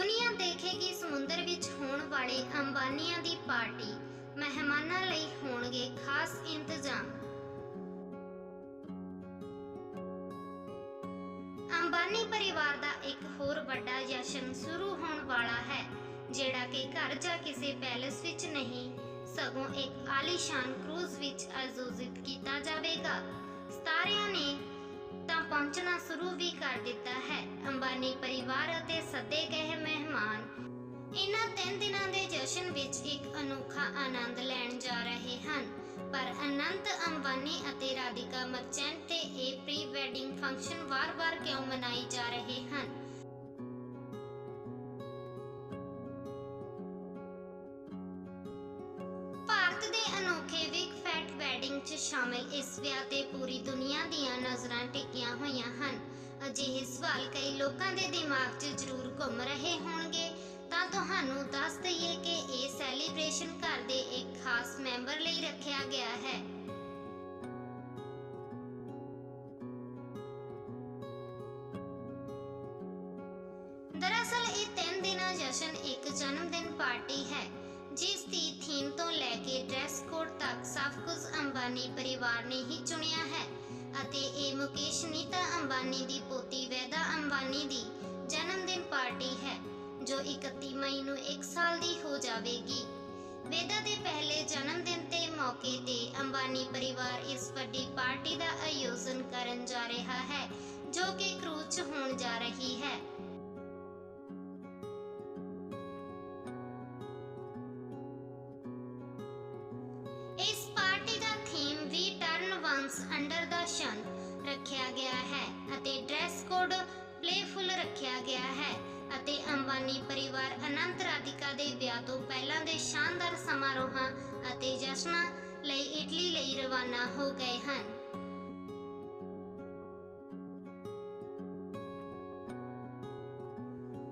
ਦੁਨੀਆ ਦੇਖੇਗੀ ਸਮੁੰਦਰ ਵਿੱਚ ਹੋਣ ਵਾਲੇ ਅੰਬਾਨੀਆਂ ਦੀ ਪਾਰਟੀ। ਮਹਿਮਾਨਾਂ ਲਈ ਹੋਣਗੇ ਖਾਸ ਇੰਤਜ਼ਾਮ। ਅੰਬਾਨੀ ਪਰਿਵਾਰ ਦਾ ਇੱਕ ਹੋਰ ਵੱਡਾ ਜਸ਼ਨ ਸ਼ੁਰੂ ਹੋਣ ਵਾਲਾ ਹੈ, ਜਿਹੜਾ ਕਿ ਘਰ ਜਾਂ ਕਿਸੇ ਪੈਲੇਸ ਵਿੱਚ ਨਹੀਂ, ਸਗੋਂ ਇੱਕ ਆਲੀਸ਼ਾਨ ਕਰੂਜ਼ ਵਿੱਚ ਆਯੋਜਿਤ ਕੀਤਾ ਜਾਵੇਗਾ। ਸਤਾਰਿਆਂ ਨੇ ਪਹੁੰਚਣਾ ਸ਼ੁਰੂ ਵੀ ਕਰ ਦਿੱਤਾ ਹੈ। ਅੰਬਾਨੀ ਪਰਿਵਾਰ ਅਤੇ ਸੱਦੇ ਗਏ ਮਹਿਮਾਨ। ਇਹਨਾਂ ਤਿੰਨ ਦਿਨਾਂ ਦੇ ਜਸ਼ਨ ਵਿੱਚ ਇੱਕ ਅਨੋਖਾ ਆਨੰਦ ਲੈਣ ਜਾ ਰਹੇ ਹਨ। ਪਰ ਅਨੰਤ, ਅੰਬਾਨੀ ਅਤੇ ਰਾਧਿਕਾ ਮਰਚੈਂਟ ਤੇ ਇਹ ਪ੍ਰੀ ਵੈਡਿੰਗ ਫੰਕਸ਼ਨ ਵਾਰ-ਵਾਰ ਕਿਉਂ ਮਨਾਈ ਜਾ ਰਹੇ ਹਨ? ਭਾਰਤ ਦੇ ਅਨੋਖੇ ਵਿਗ ਫੈਟ ਵੈਡਿੰਗ 'ਚ ਸ਼ਾਮਿਲ ਇਸ ਵਿਆਹ ਤੇ ਪੂਰੀ ਦੁਨੀਆ ਦੀਆਂ ਨਜ਼ਰਾਂ ਟਿਕੀਆਂ ਹੋਈਆਂ ਹਨ। ਅਜਿਹੇ ਸਵਾਲ ਕਈ ਲੋਕਾਂ ਦੇ ਦਿਮਾਗ 'ਚ ਜ਼ਰੂਰ ਘੁੰਮ ਰਹੇ ਹੋਣਗੇ। ਤਾਂ ਤੁਹਾਨੂੰ ਦੱਸ ਦਈਏ ਕਿ ਇਹ ਸੈਲੀਬ੍ਰੇਸ਼ਨ ਘਰ ਦੇ ਇੱਕ ਖਾਸ ਮੈਂਬਰ ਲਈ ਰੱਖਿਆ ਗਿਆ ਹੈ। ਦਰਅਸਲ, ਇਹ ਤਿੰਨ ਦਿਨਾਂ ਜਸ਼ਨ ਇੱਕ ਜਨਮ ਦਿਨ ਪਾਰਟੀ ਹੈ, ਜਿਸ ਦੀ ਥੀਮ ਤੋਂ ਲੈ ਕੇ ਡਰੈਸ ਕੋਡ ਤੱਕ ਸਭ ਕੁਝ ਅੰਬਾਨੀ ਪਰਿਵਾਰ ਨੇ ਹੀ ਚੁਣਿਆ ਹੈ। ਅਤੇ ਇਹ ਮੁਕੇਸ਼ ਨੀਤਾ ਅੰਬਾਨੀ ਦੀ ਪੋਤੀ ਵੈਦਾ ਅੰਬਾਨੀ ਦੀ ਜਨਮ ਦਿਨ ਪਾਰਟੀ ਹੈ, ਜੋ 31 ਮਈ ਨੂੰ 1 ਸਾਲ ਦੀ ਹੋ ਜਾਵੇਗੀ। ਵੇਦਾ ਦੇ ਪਹਿਲੇ ਜਨਮ ਦਿਨ ਤੇ ਮੌਕੇ ਤੇ ਅੰਬਾਨੀ ਪਰਿਵਾਰ ਇਸ ਵੱਡੀ ਪਾਰਟੀ ਦਾ ਆਯੋਜਨ ਕਰਨ ਜਾ ਰਿਹਾ ਹੈ, ਜੋ ਕਿ ਕਰੂਜ਼ 'ਚ ਹੋਣ ਜਾ ਰਹੀ ਹੈ। ਰੱਖਿਆ ਗਿਆ ਹੈ ਅਤੇ ਡਰੈਸ ਕੋਡ ਪਲੇਫੁਲ ਰੱਖਿਆ ਗਿਆ ਹੈ ਅਤੇ ਅੰਬਾਨੀ ਪਰਿਵਾਰ ਅਨੰਤ ਰਾਧਿਕਾ ਦੇ ਵਿਆਹ ਤੋਂ ਪਹਿਲਾਂ ਦੇ ਸ਼ਾਨਦਾਰ ਸਮਾਰੋਹਾਂ ਅਤੇ ਜਸ਼ਨਾਂ ਲਈ ਇਟਲੀ ਲਈ ਰਵਾਨਾ ਹੋ ਗਏ ਹਨ।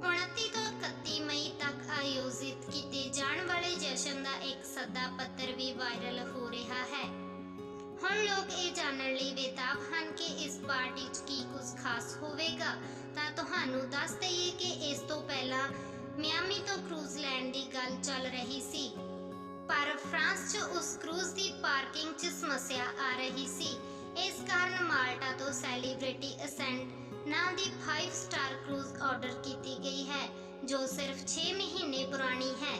29 ਤੋਂ 31 ਮਈ ਤੱਕ ਆਯੋਜਿਤ ਕੀਤੇ ਜਾਣ ਵਾਲੇ ਜਸ਼ਨ ਦਾ ਇੱਕ ਸੱਦਾ ਪੱਤਰ ਵੀ ਵਾਇਰਲ ਹੋ ਰਿਹਾ ਹੈ। ਬੇਤਾਬ ਹਨ ਕਿ ਇਸ ਪਾਰਟੀ 'ਚ ਕੀ ਕੁਝ ਖਾਸ ਹੋਵੇਗਾ? ਤਾਂ ਤੁਹਾਨੂੰ ਦੱਸ ਦਈਏ ਕਿ ਇਸ ਤੋਂ ਪਹਿਲਾਂ ਮਿਆਮੀ ਤੋਂ ਕਰੂਜ਼ ਲੈਂਡ ਦੀ ਗੱਲ ਚੱਲ ਰਹੀ ਸੀ। ਪਰ ਫਰਾਂਸ 'ਚ ਉਸ ਕਰੂਜ਼ ਦੀ ਪਾਰਕਿੰਗ 'ਚ ਸਮੱਸਿਆ ਆ ਰਹੀ ਸੀ। ਇਸ ਕਾਰਨ ਮਾਲਟਾ ਤੋਂ ਸੈਲੀਬ੍ਰਿਟੀ ਅਸੈਂਟ ਨਾਂ ਦੀ 5 ਸਟਾਰ ਕਰੂਜ਼ ਆਰਡਰ ਕੀਤੀ ਗਈ ਹੈ, ਜੋ ਸਿਰਫ 6 ਮਹੀਨੇ ਪੁਰਾਣੀ ਹੈ।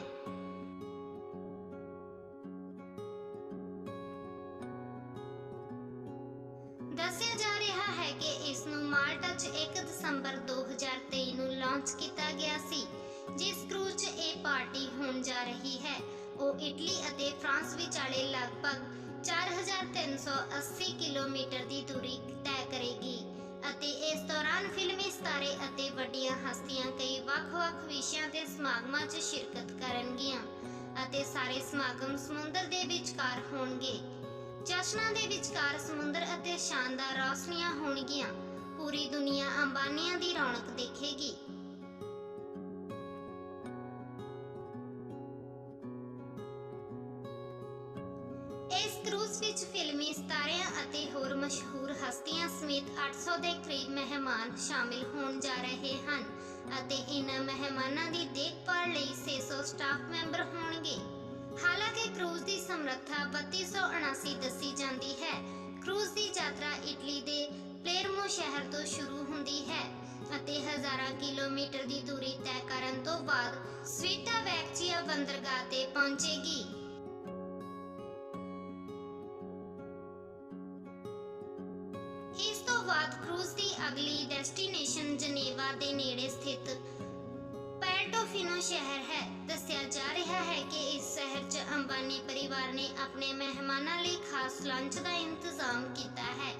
ਹੈ ਕਿ ਇਸ ਨੂੰ ਮਾਲਟਾ 'ਚ 1 ਦਸੰਬਰ 2023 ਨੂੰ ਲਾਂਚ ਕੀਤਾ ਗਿਆ ਸੀ, ਜਿਸ ਕਰੂਜ਼ 'ਚ ਇਹ ਪਾਰਟੀ ਹੋਣ ਜਾ ਰਹੀ ਹੈ। ਉਹ ਇਟਲੀ ਅਤੇ ਫਰਾਂਸ ਵਿਚਾਲੇ ਲਗਭਗ 4380 ਕਿਲੋਮੀਟਰ ਦੀ ਦੂਰੀ ਤੈਅ ਕਰੇਗੀ ਅਤੇ ਇਸ ਦੌਰਾਨ ਫਿਲਮੀ ਸਤਾਰੇ ਅਤੇ ਵੱਡੀਆਂ ਹਸਤੀਆਂ ਕਈ ਵੱਖ-ਵੱਖ ਵਿਸ਼ਿਆਂ ਤੇ ਸਮਾਗਮਾਂ 'ਚ ਸ਼ਿਰਕਤ ਕਰਨਗੀਆਂ ਅਤੇ ਸਾਰੇ ਸਮਾਗਮ ਸਮੁੰਦਰ ਦੇ ਵਿਚਕਾਰ ਹੋਣਗੇ। ਜਸ਼ਨਾਂ ਦੇ ਵਿਚਕਾਰ ਸਮੁੰਦਰ ਅਤੇ ਸ਼ਾਨਦਾਰ ਰੌਸ਼ਨੀਆਂ ਹੋਣਗੀਆਂ। ਪੂਰੀ ਦੁਨੀਆ ਅੰਬਾਨੀਆਂ ਦੀ ਰੌਣਕ ਦੇਖੇਗੀ। ਇਸ ਕਰੂਜ਼ ਵਿੱਚ ਫਿਲਮੀ ਸਿਤਾਰਿਆਂ ਅਤੇ ਹੋਰ ਮਸ਼ਹੂਰ ਹਸਤੀਆਂ ਸਮੇਤ 800 ਦੇ ਕਰੀਬ ਮਹਿਮਾਨ ਸ਼ਾਮਿਲ ਹੋਣ ਜਾ ਰਹੇ ਹਨ ਅਤੇ ਇਹਨਾਂ ਮਹਿਮਾਨਾਂ ਦੀ ਦੇਖਭਾਲ ਲਈ 600 ਸਟਾਫ ਮੈਂਬਰ ਹੋਣਗੇ। ਸਮਰੱਥਾ 3279 ਦੱਸੀ ਜਾਂਦੀ ਹੈ। ਕਰੂਜ਼ ਦੀ ਯਾਤਰਾ ਇਟਲੀ ਦੇ ਪਲੇਰਮੋ ਸ਼ਹਿਰ ਤੋਂ ਸ਼ੁਰੂ ਹੁੰਦੀ ਹੈ ਅਤੇ ਹਜ਼ਾਰਾਂ ਕਿਲੋਮੀਟਰ ਦੀ ਦੂਰੀ ਤੈਅ ਕਰਨ ਤੋਂ ਬਾਅਦ ਸਵੀਟਾ ਵੈਕਚੀਆ ਬੰਦਰਗਾਹ ਤੇ ਪਹੁੰਚੇਗੀ। ਇਸ ਤੋਂ ਬਾਅਦ ਕਰੂਜ਼ ਦੀ ਅਗਲੀ ਡੈਸਟੀਨੇਸ਼ਨ ਜਨੇਵਾ ਦੇ ਨੇੜੇ ਸਥਿਤ ਫਿਨੋ ਸ਼ਹਿਰ ਹੈ। ਦੱਸਿਆ ਜਾ ਰਿਹਾ ਹੈ ਕਿ ਇਸ ਸ਼ਹਿਰ 'ਚ ਅੰਬਾਨੀ ਪਰਿਵਾਰ ਨੇ ਆਪਣੇ ਮਹਿਮਾਨਾਂ ਲਈ ਖਾਸ ਲੰਚ ਦਾ ਇੰਤਜ਼ਾਮ ਕੀਤਾ ਹੈ।